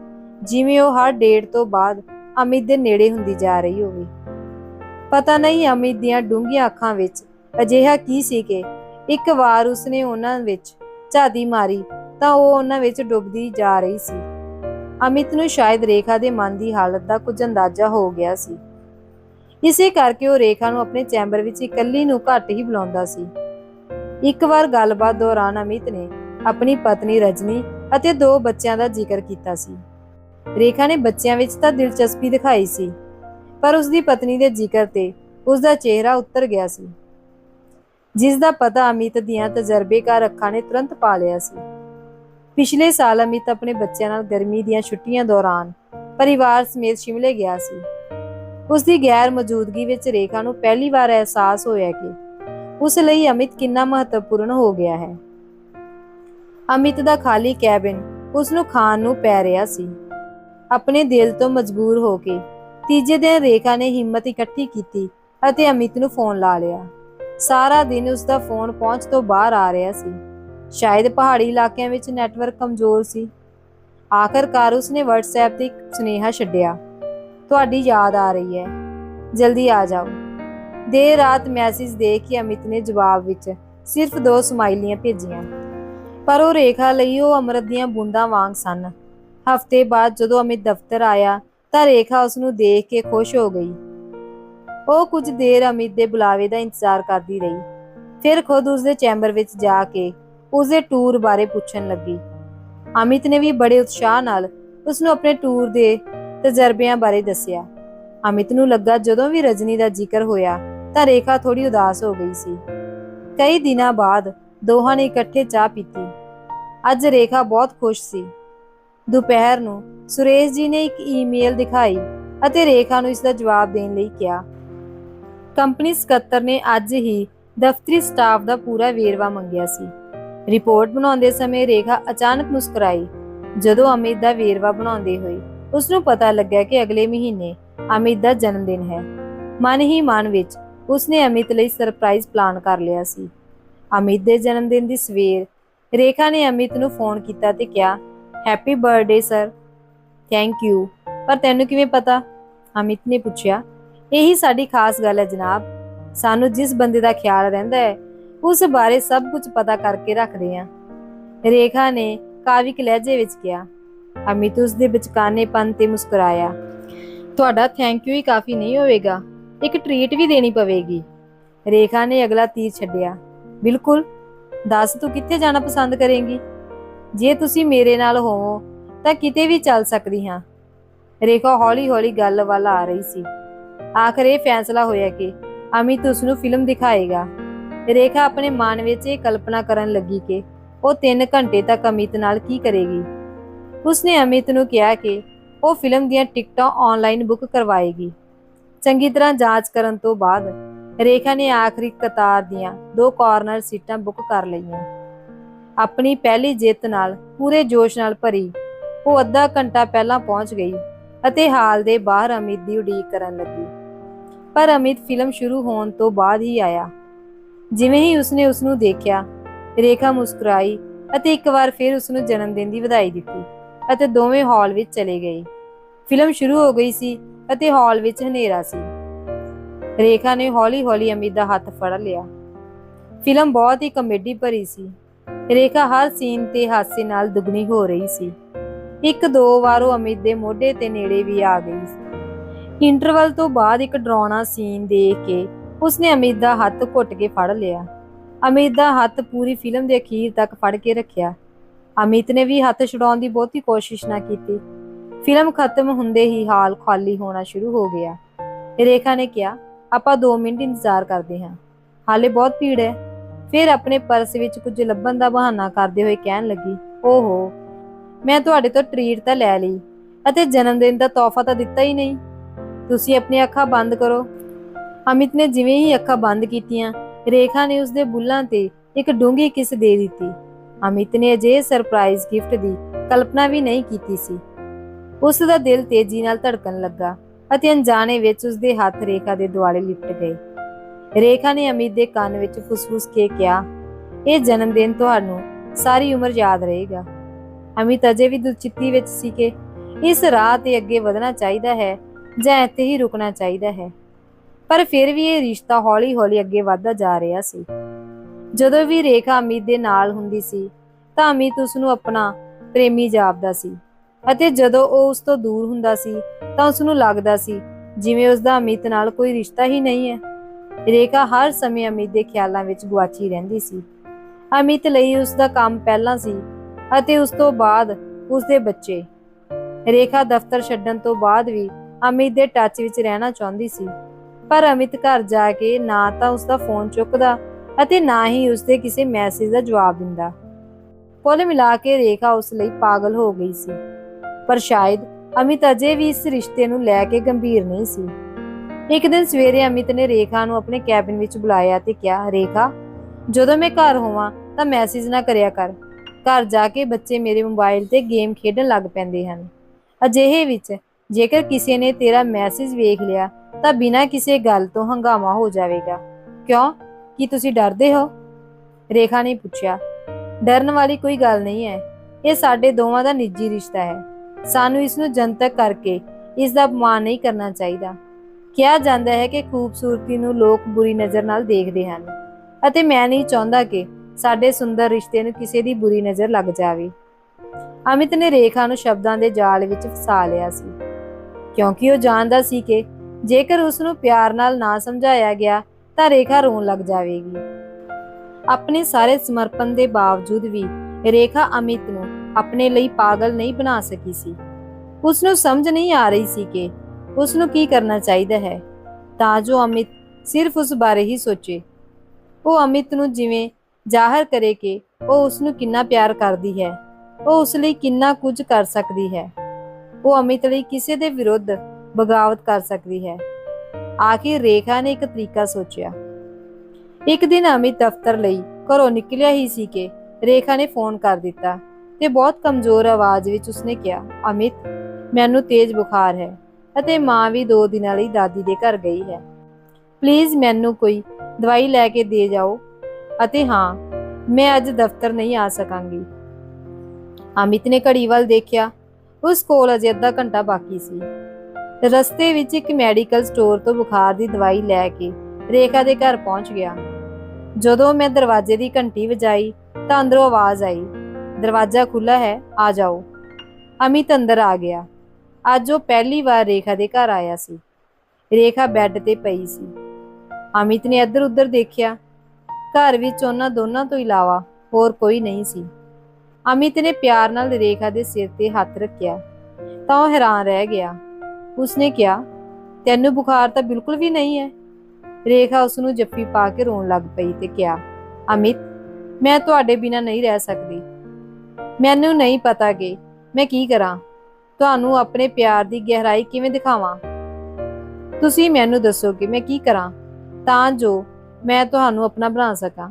ਜਿਵੇਂ ਉਹ ਹਰ ਡੇਟ ਤੋਂ ਬਾਅਦ ਅਮਿਤ ਦੇ ਨੇੜੇ ਹੁੰਦੀ ਜਾ ਰਹੀ ਹੋਵੇ। ਪਤਾ ਨਹੀਂ ਅਮਿਤ ਦੀਆਂ ਡੂੰਘੀਆਂ ਅੱਖਾਂ ਵਿੱਚ ਅਜਿਹਾ ਕੀ ਸੀ ਕਿ ਇੱਕ ਵਾਰ ਉਸਨੇ ਉਹਨਾਂ ਵਿੱਚ ਝਾਤੀ ਮਾਰੀ ਤਾਂ ਉਹ ਉਹਨਾਂ ਵਿੱਚ ਡੁੱਬਦੀ ਜਾ ਰਹੀ ਸੀ। ਅਮਿਤ ਨੂੰ ਸ਼ਾਇਦ ਰੇਖਾ ਦੇ ਮਨ ਦੀ ਹਾਲਤ ਦਾ ਕੁਝ ਅੰਦਾਜ਼ਾ ਹੋ ਗਿਆ ਸੀ। ਇਸੇ ਕਰਕੇ ਉਹ ਰੇਖਾ ਨੂੰ ਆਪਣੇ ਚੈਂਬਰ ਵਿੱਚ ਇਕੱਲੀ ਨੂੰ ਘੱਟ ਹੀ ਬੁਲਾਉਂਦਾ ਸੀ। ਇੱਕ ਵਾਰ ਗੱਲਬਾਤ ਦੌਰਾਨ ਅਮਿਤ ਨੇ ਆਪਣੀ ਪਤਨੀ ਰਜਨੀ ਅਤੇ ਦੋ ਬੱਚਿਆਂ ਦਾ ਜ਼ਿਕਰ ਕੀਤਾ ਸੀ। ਰੇਖਾ ਨੇ ਬੱਚਿਆਂ ਵਿੱਚ ਤਾਂ ਦਿਲਚਸਪੀ ਦਿਖਾਈ ਸੀ, ਪਰ ਉਸ ਦੀ ਪਤਨੀ ਦੇ ਜ਼ਿਕਰ ਤੇ ਉਸ ਦਾ ਚਿਹਰਾ ਉੱਤਰ ਗਿਆ ਸੀ। ਜਿਸ ਦਾ ਪਤਾ ਅਮਿਤ ਦੀਆਂ ਤਜਰਬੇਕਾਰ ਅੱਖਾਂ ਨੇ ਤੁਰੰਤ ਪਾ ਲਿਆ ਸੀ। ਪਿਛਲੇ ਸਾਲ ਅਮਿਤ ਆਪਣੇ ਬੱਚਿਆਂ ਨਾਲ ਗਰਮੀ ਦੀਆਂ ਛੁੱਟੀਆਂ ਦੌਰਾਨ ਪਰਿਵਾਰ ਸਮੇਤ ਸ਼ਿਮਲੇ ਗਿਆ ਸੀ। ਉਸ ਦੀ ਗੈਰ ਮੌਜੂਦਗੀ ਵਿੱਚ ਰੇਖਾ ਨੂੰ ਪਹਿਲੀ ਵਾਰ ਅਹਿਸਾਸ ਹੋਇਆ ਕਿ ਉਸ ਲਈ ਅਮਿਤ ਕਿੰਨਾ ਮਹੱਤਵਪੂਰਨ ਹੋ ਗਿਆ ਹੈ। ਅਮਿਤ ਦਾ ਖਾਲੀ ਕੈਬਿਨ ਉਸ ਨੂੰ ਖਾਣ ਨੂੰ ਪੈ ਰਿਹਾ ਸੀ। ਆਪਣੇ ਦਿਲ ਤੋਂ ਮਜਬੂਰ ਹੋ ਕੇ ਤੀਜੇ ਦਿਨ ਰੇਖਾ ਨੇ ਹਿੰਮਤ ਇਕੱਠੀ ਕੀਤੀ ਅਤੇ ਅਮਿਤ ਨੂੰ ਫੋਨ ਲਾ ਲਿਆ। ਸਾਰਾ ਦਿਨ ਉਸ ਦਾ ਫੋਨ ਪਹੁੰਚ ਤੋਂ ਬਾਹਰ ਆ ਰਿਹਾ ਸੀ। ਸ਼ਾਇਦ ਪਹਾੜੀ ਇਲਾਕਿਆਂ ਵਿੱਚ ਨੈਟਵਰਕ ਕਮਜ਼ੋਰ ਸੀ। ਆਖਰਕਾਰ ਉਸਨੇ WhatsApp ਤੇ ਇੱਕ ਸੁਨੇਹਾ ਛੱਡਿਆ, ਤੁਹਾਡੀ ਯਾਦ ਆ ਰਹੀ ਹੈ। ਜਲਦੀ ਆ ਜਾਓ। ਦੇਰ ਰਾਤ ਮੈਸੇਜ ਦੇ ਕੇ ਅਮਿਤ ਨੇ ਜਵਾਬ ਵਿੱਚ ਸਿਰਫ ਦੋ ਸਮਾਈਲੀਆਂ ਭੇਜੀਆਂ। ਪਰ ਉਹ ਰੇਖਾ ਲਈ ਉਹ ਅੰਮ੍ਰਿਤ ਦੀਆਂ ਬੂੰਦਾਂ ਵਾਂਗ ਸਨ। ਹਫ਼ਤੇ ਬਾਅਦ ਜਦੋਂ ਅਮਿਤ ਦਫ਼ਤਰ ਆਇਆ ਤਾਂ ਰੇਖਾ ਉਸ ਨੂੰ ਦੇਖ ਕੇ ਖੁਸ਼ ਹੋ ਗਈ। ਉਹ ਕੁਝ ਦੇਰ ਅਮਿਤ ਦੇ ਬੁਲਾਵੇ ਦਾ ਇੰਤਜ਼ਾਰ ਕਰਦੀ ਰਹੀ। ਫਿਰ ਖੁਦ ਉਸਦੇ ਚੈਂਬਰ ਵਿੱਚ ਜਾ ਕੇ ਉਸਦੇ ਟੂਰ ਬਾਰੇ ਪੁੱਛਣ ਲੱਗੀ। ਅਮਿਤ ਨੇ ਵੀ ਬੜੇ ਉਤਸ਼ਾਹ ਨਾਲ ਉਸ ਨੂੰ ਆਪਣੇ ਟੂਰ ਦੇ ਤਜਰਬਿਆਂ ਬਾਰੇ ਦੱਸਿਆ। ਅਮਿਤ ਨੂੰ ਲੱਗਾ ਜਦੋਂ ਵੀ ਰਜਨੀ ਦਾ ਜ਼ਿਕਰ ਹੋਇਆ ਤਾਂ ਰੇਖਾ ਥੋੜੀ ਉਦਾਸ ਹੋ ਗਈ ਸੀ। ਕਈ ਦਿਨਾਂ ਬਾਅਦ ਦੋਹਾਂ ਨੇ ਇਕੱਠੇ ਚਾਹ ਪੀਤੀ। ਅੱਜ ਰੇਖਾ ਬਹੁਤ ਖੁਸ਼ ਸੀ। ਦੁਪਹਿਰ ਨੂੰ ਸੁਰੇਸ਼ ਜੀ ਨੇ ਇੱਕ ਈਮੇਲ ਦਿਖਾਈ ਅਤੇ ਰੇਖਾ ਨੂੰ ਇਸ ਦਾ ਜਵਾਬ ਦੇਣ ਲਈ ਕਿਹਾ। ਕੰਪਨੀ ਸਕੱਤਰ ਨੇ ਅੱਜ ਹੀ ਦਫ਼ਤਰੀ ਸਟਾਫ ਦਾ ਪੂਰਾ ਵੇਰਵਾ ਮੰਗਿਆ ਸੀ। ਰਿਪੋਰਟ ਬਣਾਉਂਦੇ ਸਮੇਂ ਰੇਖਾ ਅਚਾਨਕ ਮੁਸਕਰਾਈ। ਜਦੋਂ ਅਮਿਤ ਦਾ ਵੇਰਵਾ ਬਣਾਉਂਦੇ ਹੋਏ ਉਸ ਨੂੰ ਪਤਾ ਲੱਗਿਆ ਕਿ ਅਗਲੇ ਮਹੀਨੇ ਅਮਿਤ ਦਾ ਜਨਮ ਦਿਨ ਹੈ। ਮਨ ਹੀ ਮਨ ਵਿੱਚ ਉਸਨੇ ਅਮਿਤ ਲਈ ਸਰਪ੍ਰਾਈਜ਼ ਪਲਾਨ ਕਰ ਲਿਆ ਸੀ। ਅਮਿਤ ਦੇ ਜਨਮ ਦਿਨ ਦੀ ਸਵੇਰ ਰੇਖਾ ਨੇ ਅਮਿਤ ਨੂੰ ਫੋਨ ਕੀਤਾ ਤੇ ਕਿਹਾ happy birthday sir thank you ਪਰ ਤੈਨੂੰ ਕਿਵੇਂ ਪਤਾ? ਅਮਿਤ ਨੇ ਪੁੱਛਿਆ ਇਹੀ ਸਾਡੀ ਖਾਸ ਗੱਲ ਹੈ ਜਨਾਬ। ਸਾਨੂੰ ਜਿਸ ਬੰਦੇ ਦਾ ਖਿਆਲ ਰਹਿੰਦਾ ਹੈ, ਉਸ ਬਾਰੇ ਸਭ ਕੁਝ ਪਤਾ ਕਰਕੇ ਰੱਖਦੇ ਹਾਂ। ਰੇਖਾ ਨੇ ਕਾਵਿਕ ਲਹਿਜੇ ਵਿੱਚ ਕਿਹਾ, ਅਮਿਤ ਉਸ ਦੇ ਵਿਚਕਾਨੇਪਨ ਤੇ ਮੁਸਕਰਾਇਆ। ਤੁਹਾਡਾ ਥੈਂਕ ਯੂ ਹੀ ਕਾਫੀ ਨਹੀਂ ਹੋਵੇਗਾ, ਇੱਕ ਟ੍ਰੀਟ ਵੀ ਦੇਣੀ ਪਵੇਗੀ। ਰੇਖਾ ਨੇ ਅਗਲਾ ਤੀਰ ਛੱਡਿਆ, ਬਿਲਕੁਲ, ਦੱਸ ਤੂੰ ਕਿੱਥੇ ਜਾਣਾ ਪਸੰਦ ਕਰੇਂਗੀ? ਜੇ ਤੁਸੀਂ ਮੇਰੇ ਨਾਲ ਹੋਵੋ, ਤਾਂ ਕਿਤੇ ਵੀ ਚੱਲ ਸਕਦੀ ਹਾਂ। ਰੇਖਾ ਹੌਲੀ-ਹੌਲੀ ਗੱਲ ਵੱਲ ਆ ਰਹੀ ਸੀ। ਆਖਰ ਇਹ ਫੈਸਲਾ ਹੋਇਆ ਕਿ ਅਮਿਤ ਉਸ ਨੂੰ ਫਿਲਮ ਦਿਖਾਏਗਾ। ਰੇਖਾ ਆਪਣੇ ਮਨ ਵਿੱਚ ਇਹ ਕਲਪਨਾ ਕਰਨ ਲੱਗੀ ਕਿ ਉਹ 3 ਘੰਟੇ ਤੱਕ ਅਮਿਤ ਨਾਲ ਕੀ ਕਰੇਗੀ। ਉਸਨੇ ਅਮਿਤ ਨੂੰ ਕਿਹਾ ਕਿ ਉਹ ਫਿਲਮ ਦੀਆਂ ਟਿਕਟਾਂ ਆਨਲਾਈਨ ਬੁੱਕ ਕਰਵਾਏਗੀ। ਚੰਗੀ ਤਰ੍ਹਾਂ ਜਾਂਚ ਕਰਨ ਤੋਂ ਬਾਅਦ ਰੇਖਾ ਨੇ ਆਖਰੀ ਕਤਾਰ ਦੀਆਂ ਦੋ ਕਾਰਨਰ ਸੀਟਾਂ ਬੁੱਕ ਕਰ ਲਈਆਂ। ਆਪਣੀ ਪਹਿਲੀ ਜਿੱਤ ਨਾਲ ਪੂਰੇ ਜੋਸ਼ ਨਾਲ ਭਰੀ, ਉਹ ਅੱਧਾ ਘੰਟਾ ਪਹਿਲਾਂ ਪਹੁੰਚ ਗਈ ਅਤੇ ਹਾਲ ਦੇ ਬਾਹਰ ਅਮਿਤ ਦੀ ਉਡੀਕ ਕਰਨ ਲੱਗੀ। ਪਰ ਅਮਿਤ ਫਿਲਮ ਸ਼ੁਰੂ ਹੋਣ ਤੋਂ ਬਾਅਦ ਹੀ ਆਇਆ। ਜਿਵੇਂ ਹੀ ਉਸਨੇ ਉਸ ਨੂੰ ਦੇਖਿਆ, ਰੇਖਾ ਮੁਸਕਰਾਈ ਅਤੇ ਇੱਕ ਵਾਰ ਫਿਰ ਉਸ ਨੂੰ ਜਨਮ ਦਿਨ ਦੀ ਵਧਾਈ ਦਿੱਤੀ ਅਤੇ ਦੋਵੇਂ ਹਾਲ ਵਿੱਚ ਚਲੇ ਗਏ। ਫਿਲਮ ਸ਼ੁਰੂ ਹੋ ਗਈ ਸੀ ਅਤੇ ਹਾਲ ਵਿੱਚ ਹਨੇਰਾ ਸੀ। ਰੇਖਾ ਨੇ ਹੌਲੀ-ਹੌਲੀ ਅਮਿਤ ਦਾ ਹੱਥ ਫੜ ਲਿਆ। ਫਿਲਮ ਬਹੁਤ ਹੀ ਕਮੇਡੀ ਭਰੀ ਸੀ। ਰੇਖਾ ਹਰ ਸੀਨ ਤੇ ਹਾਸੇ ਨਾਲ ਦੁਗਣੀ ਹੋ ਰਹੀ ਸੀ। ਇੱਕ ਦੋ ਵਾਰ ਉਹ ਅਮਿਤ ਦੇ ਮੋਢੇ ਤੇ ਨੇੜੇ ਵੀ ਆ ਗਈ ਇੰਟਰਵਲ ਤੋਂ ਬਾਅਦ ਇੱਕ ਡਰਾਉਣਾ ਸੀਨ ਦੇਖ ਕੇ ਉਸਨੇ ਅਮਿਤ ਦਾ ਹੱਥ ਘੁੱਟ ਕੇ ਫੜ ਲਿਆ। ਅਮਿਤ ਦਾ ਹੱਥ ਪੂਰੀ ਫਿਲਮ ਦੇ ਅਖੀਰ ਤੱਕ ਫੜ ਕੇ ਰੱਖਿਆ। ਅਮਿਤ ਨੇ ਵੀ ਹੱਥ ਛੁਡਾਉਣ ਦੀ ਬਹੁਤੀ ਕੋਸ਼ਿਸ਼ ਨਾ ਕੀਤੀ। ਫਿਲਮ ਖਤਮ ਹੁੰਦੇ ਹੀ ਹਾਲ ਖਾਲੀ ਹੋਣਾ ਸ਼ੁਰੂ ਹੋ ਗਿਆ। ਰੇਖਾ ਨੇ ਕਿਹਾ, ਆਪਾਂ 2 ਮਿੰਟ ਇੰਤਜ਼ਾਰ ਕਰਦੇ ਹਾਂ। ਹਾਲੇ ਬਹੁਤ ਭੀੜ ਹੈ। ਫਿਰ ਆਪਣੇ ਪਰਸ ਵਿੱਚ ਕੁਝ ਲੱਭਣ ਦਾ ਬਹਾਨਾ ਕਰਦੇ ਹੋਏ ਕਹਿਣ ਲੱਗੀ, ਓਹੋ, ਮੈਂ ਤੁਹਾਡੇ ਤੋਂ ਟ੍ਰੀਟ ਤਾਂ ਲੈ ਲਈ, ਅਤੇ ਜਨਮ ਦਿਨ ਦਾ ਤੋਹਫਾ ਤਾਂ ਦਿੱਤਾ ਹੀ ਨਹੀਂ। ਤੁਸੀਂ ਆਪਣੀਆਂ ਅੱਖਾਂ ਬੰਦ ਕਰੋ। ਅਮਿਤ ਨੇ ਜਿਵੇਂ ਹੀ ਅੱਖਾਂ ਬੰਦ ਕੀਤੀਆਂ, ਰੇਖਾ ਨੇ ਉਸਦੇ ਬੁੱਲਾਂ ਤੇ ਇੱਕ ਡੂੰਘੀ ਕਿਸ ਦੇ ਦਿੱਤੀ। ਅਮਿਤ ਨੇ ਅਜੇ ਸਰਪ੍ਰਾਈਜ਼ ਗਿਫਟ ਦੀ ਕਲਪਨਾ ਵੀ ਨਹੀਂ ਕੀਤੀ ਸੀ। ਉਸ ਦਾ ਦਿਲ ਤੇਜ਼ੀ ਨਾਲ ਧੜਕਣ ਲੱਗਾ ਅਤੇ ਅਣਜਾਣੇ ਵਿੱਚ ਉਸਦੇ ਹੱਥ ਰੇਖਾ ਦੇ ਦੁਆਲੇ ਲਿਪਟ ਗਏ। ਰੇਖਾ ਨੇ ਅਮਿਤ ਦੇ ਕੰਨ ਵਿੱਚ ਫੁਸਫੁਸ ਕੇ ਕਿਹਾ, ਇਹ ਜਨਮ ਦਿਨ ਤੁਹਾਨੂੰ ਸਾਰੀ ਉਮਰ ਯਾਦ ਰਹੇਗਾ। ਅਮਿਤ ਅਜੇ ਵੀ ਦੁਚਿੱਤੀ ਵਿੱਚ ਸੀ ਕਿ ਇਸ ਰਾਹ ਤੇ ਅੱਗੇ ਵਧਣਾ ਚਾਹੀਦਾ ਹੈ ਜਾਂ ਇੱਥੇ ਹੀ ਰੁਕਣਾ ਚਾਹੀਦਾ ਹੈ। ਪਰ ਫਿਰ ਵੀ ਇਹ ਰਿਸ਼ਤਾ ਹੌਲੀ-ਹੌਲੀ ਅੱਗੇ ਵਧਦਾ ਜਾ ਰਿਹਾ ਸੀ। ਜਦੋਂ ਵੀ ਰੇਖਾ ਅਮਿਤ ਦੇ ਨਾਲ ਹੁੰਦੀ ਸੀ, ਤਾਂ ਅਮਿਤ ਉਸ ਨੂੰ ਆਪਣਾ ਪ੍ਰੇਮੀ ਜਾਪਦਾ ਸੀ ਅਤੇ ਜਦੋਂ ਉਹ ਉਸ ਤੋਂ ਦੂਰ ਹੁੰਦਾ ਸੀ, ਤਾਂ ਉਸ ਨੂੰ ਲੱਗਦਾ ਸੀ ਜਿਵੇਂ ਉਸ ਦਾ ਅਮਿਤ ਨਾਲ ਕੋਈ ਰਿਸ਼ਤਾ ਹੀ ਨਹੀਂ ਹੈ। ਰੇਖਾ ਹਰ ਸਮੇਂ ਅਮਿਤ ਦੇ ਖਿਆਲਾਂ ਵਿੱਚ ਗੁਆਚੀ ਰਹਿੰਦੀ ਸੀ। ਅਮਿਤ ਲਈ ਉਸ ਦਾ ਕੰਮ ਪਹਿਲਾਂ ਸੀ ਅਤੇ ਉਸ ਤੋਂ ਬਾਅਦ ਉਸ ਦੇ ਬੱਚੇ। ਰੇਖਾ ਦਫ਼ਤਰ ਛੱਡਣ ਤੋਂ ਬਾਅਦ ਵੀ ਅਮਿਤ ਦੇ ਟੱਚ ਵਿੱਚ ਰਹਿਣਾ ਚਾਹੁੰਦੀ ਸੀ। ਪਰ ਅਮਿਤ ਘਰ ਜਾ ਕੇ ਨਾ ਤਾਂ ਉਸ ਦਾ ਫੋਨ ਚੁੱਕਦਾ ਅਤੇ ਨਾ ਹੀ ਉਸ ਦੇ ਕਿਸੇ ਮੈਸੇਜ ਦਾ ਜਵਾਬ ਦਿੰਦਾ। ਕੁੱਲ ਮਿਲਾ ਕੇ ਰੇਖਾ ਉਸ ਲਈ ਪਾਗਲ ਹੋ ਗਈ ਸੀ। ਪਰ ਸ਼ਾਇਦ ਅਮਿਤ ਅਜੇ ਵੀ ਇਸ ਰਿਸ਼ਤੇ ਨੂੰ ਲੈ ਕੇ ਗੰਭੀਰ ਨਹੀਂ ਸੀ। ਇੱਕ ਦਿਨ ਸਵੇਰੇ ਅਮਿਤ ਨੇ ਰੇਖਾ ਨੂੰ ਆਪਣੇ ਕੈਬਿਨ ਵਿੱਚ ਬੁਲਾਇਆ ਤੇ ਕਿਹਾ, ਰੇਖਾ, ਜਦੋਂ ਮੈਂ ਘਰ ਹੋਵਾਂ ਤਾਂ ਮੈਸੇਜ ਨਾ ਕਰਿਆ ਕਰ। ਘਰ ਜਾ ਕੇ ਬੱਚੇ ਮੇਰੇ ਮੋਬਾਈਲ ਤੇ ਗੇਮ ਖੇਡਣ ਲੱਗ ਪੈਂਦੇ ਹਨ। ਅਜਿਹੇ ਵਿੱਚ ਜੇਕਰ ਕਿਸੇ ਨੇ ਤੇਰਾ ਮੈਸੇਜ ਵੇਖ ਲਿਆ, ਤਾਂ ਬਿਨਾਂ ਕਿਸੇ ਗੱਲ ਤੋਂ ਹੰਗਾਮਾ ਹੋ ਜਾਵੇਗਾ। ਕਿਉਂ? ਕੀ ਤੁਸੀਂ ਡਰਦੇ ਹੋ? ਰੇਖਾ ਨੇ ਪੁੱਛਿਆ। ਡਰਨ ਵਾਲੀ ਕੋਈ ਗੱਲ ਨਹੀਂ ਹੈ। ਇਹ ਸਾਡੇ ਦੋਵਾਂ ਦਾ ਨਿੱਜੀ ਰਿਸ਼ਤਾ ਹੈ। ਸਾਨੂੰ ਇਸ ਨੂੰ ਜਨਤਕ ਕਰਕੇ ਇਸ ਦਾ ਅਪਮਾਨ ਨਹੀਂ ਕਰਨਾ ਚਾਹੀਦਾ। ਕਿਹਾ ਜਾਂਦਾ ਹੈ ਕਿ ਖੂਬਸੂਰਤੀ ਨੂੰ ਲੋਕ ਬੁਰੀ ਨਜ਼ਰ ਨਾਲ ਦੇਖਦੇ ਹਨ। ਅਤੇ ਮੈਂ ਨਹੀਂ ਚਾਹੁੰਦਾ ਕਿ ਸਾਡੇ ਸੁੰਦਰ ਰਿਸ਼ਤੇ ਨੂੰ ਕਿਸੇ ਦੀ ਬੁਰੀ ਨਜ਼ਰ ਲੱਗ ਜਾਵੇ। ਅਮਿਤ ਨੇ ਰੇਖਾ ਨੂੰ ਸ਼ਬਦਾਂ ਦੇ ਜਾਲ ਵਿੱਚ ਫਸਾ ਲਿਆ ਸੀ। ਕਿਉਂਕਿ ਉਹ ਜਾਣਦਾ ਸੀ ਕਿ ਜੇਕਰ ਉਸ ਨੂੰ ਪਿਆਰ ਨਾਲ ਨਾ ਸਮਝਾਇਆ ਗਿਆ, ਤਾਂ ਰੇਖਾ ਰੋਣ ਲੱਗ ਜਾਵੇਗੀ। ਆਪਣੇ ਸਾਰੇ ਸਮਰਪਣ ਦੇ ਬਾਵਜੂਦ ਵੀ ਰੇਖਾ ਅਮਿਤ ਨੂੰ ਆਪਣੇ ਲਈ ਪਾਗਲ ਨਹੀਂ ਬਣਾ ਸਕੀ ਸੀ। ਉਸ ਨੂੰ ਸਮਝ ਨਹੀਂ ਆ ਰਹੀ ਸੀ ਕਿ ਉਸ ਨੂੰ ਕੀ ਕਰਨਾ ਚਾਹੀਦਾ ਹੈ। ਤਾਂ ਜੋ ਅਮਿਤ ਸਿਰਫ ਉਸ ਬਾਰੇ ਹੀ ਸੋਚੇ। ਉਹ ਅਮਿਤ ਨੂੰ ਜਿਵੇਂ ਜ਼ਾਹਰ ਕਰੇ ਕਿ ਉਹ ਉਸ ਨੂੰ ਕਿੰਨਾ ਪਿਆਰ ਕਰਦੀ ਹੈ। ਉਹ ਉਸ ਲਈ ਕਿੰਨਾ ਕੁਝ ਕਰ ਸਕਦੀ ਹੈ। ਉਹ ਅਮਿਤ ਲਈ ਕਿਸੇ ਦੇ ਵਿਰੁੱਧ ਬਗਾਵਤ ਕਰ ਸਕਦੀ ਹੈ। ਆਖਿਰ ਰੇਖਾ ਨੇ ਇੱਕ ਤਰੀਕਾ ਸੋਚਿਆ। ਇੱਕ ਦਿਨ ਅਮਿਤ ਦਫ਼ਤਰ ਲਈ ਘਰੋਂ ਨਿਕਲਿਆ ਹੀ ਸੀ ਕਿ ਰੇਖਾ ਨੇ ਫੋਨ ਕਰ ਦਿੱਤਾ ਤੇ ਬਹੁਤ ਕਮਜ਼ੋਰ ਆਵਾਜ਼ ਵਿੱਚ ਉਸਨੇ ਕਿਹਾ, ਅਮਿਤ, ਮੈਨੂੰ ਤੇਜ਼ ਬੁਖਾਰ ਹੈ ਅਤੇ ਮਾਂ ਵੀ 2 ਦਿਨਾਂ ਲਈ ਦਾਦੀ ਦੇ ਘਰ ਗਈ ਹੈ। ਪਲੀਜ਼ ਮੈਨੂੰ ਕੋਈ ਦਵਾਈ ਲੈ ਕੇ ਦੇ ਜਾਓ ਅਤੇ ਹਾਂ, ਮੈਂ ਅੱਜ ਦਫ਼ਤਰ ਨਹੀਂ ਆ ਸਕਾਂਗੀ। ਅਮਿਤ ਨੇ ਘੜੀ ਵੱਲ ਦੇਖਿਆ ਉਸ ਕੋਲ ਅਜੇ ਅੱਧਾ ਘੰਟਾ ਬਾਕੀ ਸੀ। ਰਸਤੇ ਵਿੱਚ ਇੱਕ ਮੈਡੀਕਲ ਸਟੋਰ ਤੋਂ ਬੁਖਾਰ ਦੀ ਦਵਾਈ ਲੈ ਕੇ ਰੇਖਾ ਦੇ ਘਰ ਪਹੁੰਚ ਗਿਆ। ਜਦੋਂ ਮੈਂ ਦਰਵਾਜ਼ੇ ਦੀ ਘੰਟੀ ਵਜਾਈ ਤਾਂ ਅੰਦਰੋਂ ਆਵਾਜ਼ ਆਈ, ਦਰਵਾਜ਼ਾ ਖੁੱਲਾ ਹੈ, ਆ ਜਾਓ। ਅਮਿਤ ਅੰਦਰ ਆ ਗਿਆ। ਅੱਜ ਉਹ ਪਹਿਲੀ ਵਾਰ ਰੇਖਾ ਦੇ ਘਰ ਆਇਆ ਸੀ। ਰੇਖਾ ਬੈੱਡ ਤੇ ਪਈ ਸੀ। ਅਮਿਤ ਨੇ ਇੱਧਰ ਉੱਧਰ ਦੇਖਿਆ। ਘਰ ਵਿੱਚ ਉਹਨਾਂ ਦੋਨਾਂ ਤੋਂ ਇਲਾਵਾ ਹੋਰ ਕੋਈ ਨਹੀਂ ਸੀ। ਅਮਿਤ ਨੇ ਪਿਆਰ ਨਾਲ ਰੇਖਾ ਦੇ ਸਿਰ ਤੇ ਹੱਥ ਰੱਖਿਆ, ਤਾਂ ਉਹ ਹੈਰਾਨ ਰਹਿ ਗਿਆ। ਉਸਨੇ ਕਿਹਾ, ਤੈਨੂੰ ਬੁਖਾਰ ਤਾਂ ਬਿਲਕੁਲ ਵੀ ਨਹੀਂ ਹੈ? ਰੇਖਾ ਉਸ ਨੂੰ ਜੱਫੀ ਪਾ ਕੇ ਰੋਣ ਲੱਗ ਪਈ ਤੇ ਕਿਹਾ, ਅਮਿਤ, ਮੈਂ ਤੁਹਾਡੇ ਬਿਨਾ ਨਹੀਂ ਰਹਿ ਸਕਦੀ। ਮੈਨੂੰ ਨਹੀਂ ਪਤਾ ਕਿ ਮੈਂ ਕੀ ਕਰਾਂ। ਤੁਹਾਨੂੰ ਆਪਣੇ ਪਿਆਰ ਦੀ ਗਹਿਰਾਈ ਕਿਵੇਂ ਦਿਖਾਵਾਂ? ਤੁਸੀਂ ਮੈਨੂੰ ਦੱਸੋ ਕਿ ਮੈਂ ਕੀ ਕਰਾਂ, ਤਾਂ ਜੋ ਮੈਂ ਤੁਹਾਨੂੰ ਆਪਣਾ ਬਣਾ ਸਕਾਂ।